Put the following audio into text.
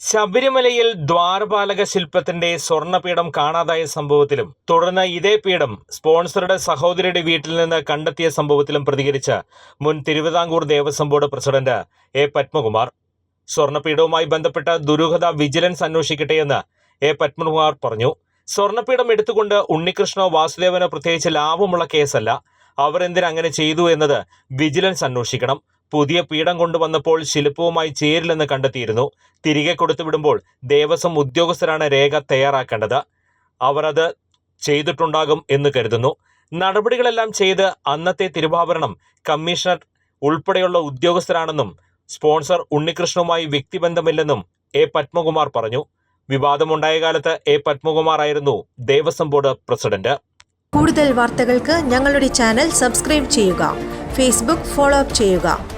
ശബരിമലയിൽ ദ്വാരപാലക ശില്പത്തിന്റെ സ്വർണപീഠം കാണാതായ സംഭവത്തിലും തുടർന്ന് ഇതേ പീഠം സ്പോൺസറുടെ സഹോദരിയുടെ വീട്ടിൽ നിന്ന് കണ്ടെത്തിയ സംഭവത്തിലും പ്രതികരിച്ച മുൻ Thiruvithamkoor Devaswom board president A Padmakumar. സ്വർണപീഠവുമായി ബന്ധപ്പെട്ട ദുരൂഹത വിജിലൻസ് അന്വേഷിക്കട്ടെയെന്ന് എ പത്മകുമാർ പറഞ്ഞു. സ്വർണപീഠം എടുത്തുകൊണ്ട് ഉണ്ണികൃഷ്ണോ വാസുദേവനോ പ്രത്യേകിച്ച് ലാഭമുള്ള കേസല്ല. അവർ എന്തിനങ്ങനെ ചെയ്തു എന്നത് വിജിലൻസ് അന്വേഷിക്കണം. പുതിയ പീഠം കൊണ്ടുവന്നപ്പോൾ ശില്പവുമായി ചേരില്ലെന്ന് കണ്ടെത്തിയിരുന്നു. തിരികെ കൊടുത്തുവിടുമ്പോൾ ദേവസ്വം ഉദ്യോഗസ്ഥരാണ് രേഖ തയ്യാറാക്കേണ്ടത്. അവർ അത് ചെയ്തിട്ടുണ്ടാകും എന്ന് കരുതുന്നു. നടപടികളെല്ലാം ചെയ്ത് അന്നത്തെ തിരുവാഭരണം കമ്മീഷണർ ഉൾപ്പെടെയുള്ള ഉദ്യോഗസ്ഥരാണെന്നും സ്പോൺസർ ഉണ്ണികൃഷ്ണവുമായി വ്യക്തിബന്ധമില്ലെന്നും എ പത്മകുമാർ പറഞ്ഞു. വിവാദമുണ്ടായ കാലത്ത് എ പത്മകുമാർ ആയിരുന്നു ദേവസ്വം ബോർഡ് പ്രസിഡന്റ്. കൂടുതൽ വാർത്തകൾക്ക് ഞങ്ങളുടെ ചാനൽ സബ്സ്ക്രൈബ് ചെയ്യുക. ഫേസ്ബുക്ക് ഫോളോ അപ്പ് ചെയ്യുക.